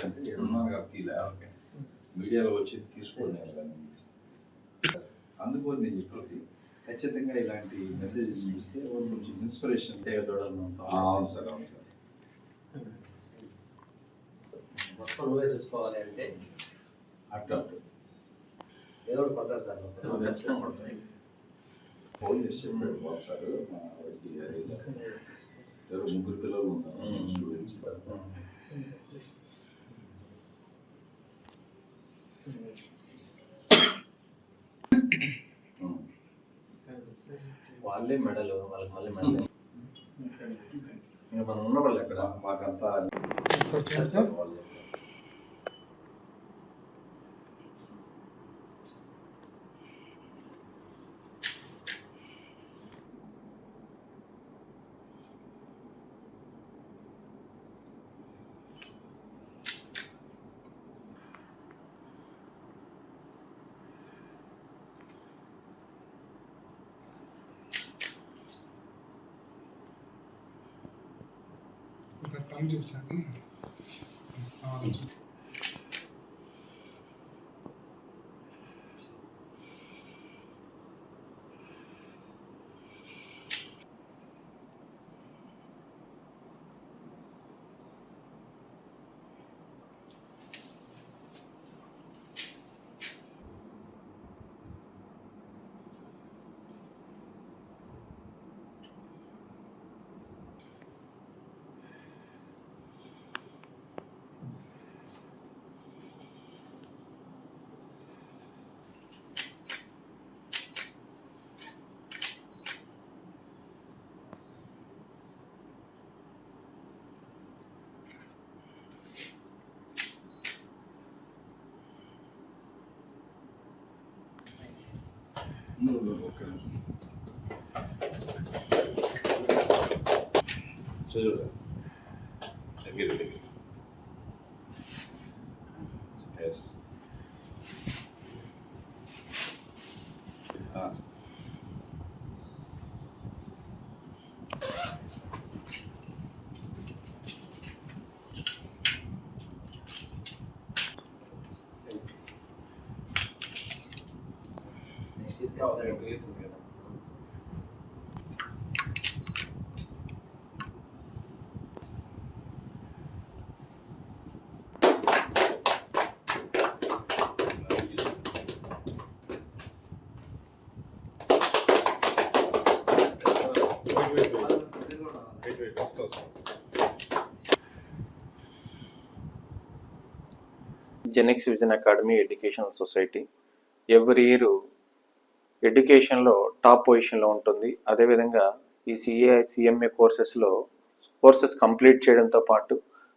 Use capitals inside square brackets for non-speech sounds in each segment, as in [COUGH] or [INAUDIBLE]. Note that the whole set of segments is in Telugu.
అంటే ఇక్కడ ఉన్నాను కాబట్టి ఇలా మీడియాలో వచ్చి తీసుకోండి అందుకని నేను చెప్పేది ఖచ్చితంగా ఇలాంటి మెసేజ్ వాళ్ళు కొంచెం ఇన్స్పిరేషన్ చూడాలి అవును సార్ అవును సార్. మొత్తం నువ్వే చూసుకోవాలి అంటే ఏదో ఒకటి కొట్టాలి సార్. ఖచ్చితంగా. ఫోన్ చేసి చెప్పాడు బాబు సార్ మా వాడికి ఎవరు ముగ్గురు పిల్లలు ఉన్నారు స్టూడెంట్స్ [COUGHS] వాళ్ళే మెడలు వాళ్ళకి మళ్ళీ మెడలు. ఇంకా మనం ఉన్నవాళ్ళు ఎక్కడ? మాకంతా సార్ సార్ వాళ్ళు సార్ టైం చూపించాను నువ్వు Genix vision academy educational society every year ఎడ్యుకేషన్లో టాప్ పొజిషన్లో ఉంటుంది. అదేవిధంగా ఈ సిఏ సిఎంఏ కోర్సెస్లో కోర్సెస్ కంప్లీట్ చేయడంతో పాటు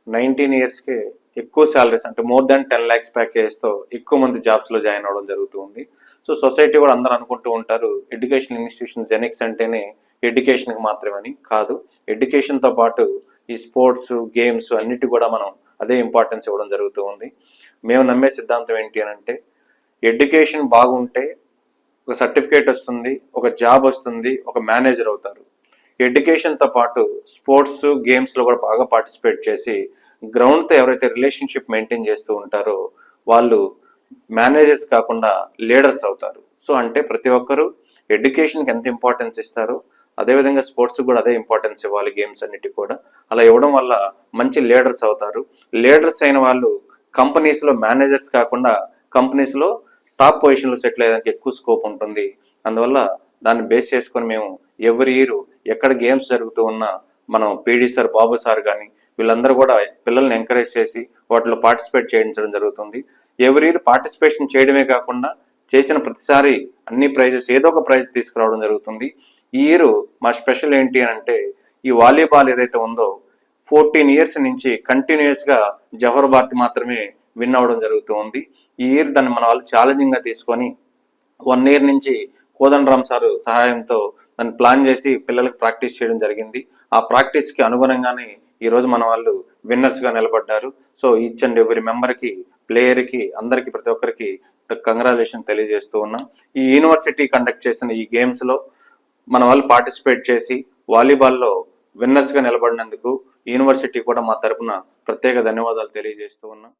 నైన్టీన్ ఇయర్స్కే ఎక్కువ శాలరీస్ అంటే మోర్ దాన్ టెన్ ల్యాక్స్ ప్యాకేజ్తో ఎక్కువ మంది జాబ్స్లో జాయిన్ అవ్వడం జరుగుతుంది సో సొసైటీ కూడా అందరూ అనుకుంటూ ఉంటారు ఎడ్యుకేషన్ ఇన్స్టిట్యూషన్ జెనిక్స్ అంటేనే ఎడ్యుకేషన్కి మాత్రమని కాదు. ఎడ్యుకేషన్తో పాటు ఈ స్పోర్ట్స్ గేమ్స్ అన్నిటి కూడా మనం అదే ఇంపార్టెన్స్ ఇవ్వడం జరుగుతూ ఉంది. మేము నమ్మే సిద్ధాంతం ఏంటి అని అంటే ఎడ్యుకేషన్ బాగుంటే ఒక సర్టిఫికేట్ వస్తుంది ఒక జాబ్ వస్తుంది ఒక మేనేజర్ అవుతారు. ఎడ్యుకేషన్తో పాటు స్పోర్ట్స్ గేమ్స్లో కూడా బాగా పార్టిసిపేట్ చేసి గ్రౌండ్తో ఎవరైతే రిలేషన్షిప్ మెయింటైన్ చేస్తూ ఉంటారో వాళ్ళు మేనేజర్స్ కాకుండా లీడర్స్ అవుతారు. సో అంటే ప్రతి ఒక్కరూ ఎడ్యుకేషన్కి ఎంత ఇంపార్టెన్స్ ఇస్తారో అదేవిధంగా స్పోర్ట్స్ కూడా అదే ఇంపార్టెన్స్ ఇవ్వాలి గేమ్స్ అన్నిటికీ కూడా. అలా ఇవ్వడం వల్ల మంచి లీడర్స్ అవుతారు. లీడర్స్ అయిన వాళ్ళు కంపెనీస్లో మేనేజర్స్ కాకుండా కంపెనీస్లో టాప్ పొజిషన్లో సెటిల్ అయ్యేదానికి ఎక్కువ స్కోప్ ఉంటుంది. అందువల్ల దాన్ని బేస్ చేసుకొని మేము ఎవరి ఇయర్ ఎక్కడ గేమ్స్ జరుగుతూ ఉన్నా మనం పీడీ సార్ బాబు సార్ కానీ వీళ్ళందరూ కూడా పిల్లల్ని ఎంకరేజ్ చేసి వాటిలో పార్టిసిపేట్ చేయించడం జరుగుతుంది. ఎవరి ఇయర్ పార్టిసిపేషన్ చేయడమే కాకుండా చేసిన ప్రతిసారి అన్ని ప్రైజెస్ ఏదో ఒక ప్రైజ్ తీసుకురావడం జరుగుతుంది. ఈ ఇయర్ మా స్పెషల్ ఏంటి అని అంటే ఈ వాలీబాల్ ఏదైతే ఉందో ఫోర్టీన్ ఇయర్స్ నుంచి కంటిన్యూస్గా జవహర్ భారతి మాత్రమే విన్ అవ్వడం జరుగుతూ ఉంది. ఈ ఇయర్ దాన్ని మన వాళ్ళు ఛాలెంజింగ్గా తీసుకొని వన్ ఇయర్ నుంచి కోదండరామ్ సార్ సహాయంతో దాన్ని ప్లాన్ చేసి పిల్లలకు ప్రాక్టీస్ చేయడం జరిగింది. ఆ ప్రాక్టీస్కి అనుగుణంగానే ఈ రోజు మన వాళ్ళు విన్నర్స్గా నిలబడ్డారు. సో ఈచ్ అండ్ ఎవ్రీ మెంబర్కి ప్లేయర్కి అందరికీ అందరికి ప్రతి ఒక్కరికి కంగ్రాచులేషన్ తెలియజేస్తూ ఉన్నాం. ఈ యూనివర్సిటీ కండక్ట్ చేసిన ఈ గేమ్స్లో మన వాళ్ళు పార్టిసిపేట్ చేసి వాలీబాల్లో విన్నర్స్గా నిలబడినందుకు యూనివర్సిటీ కూడా మా తరపున ప్రత్యేక ధన్యవాదాలు తెలియజేస్తూ ఉన్నాం.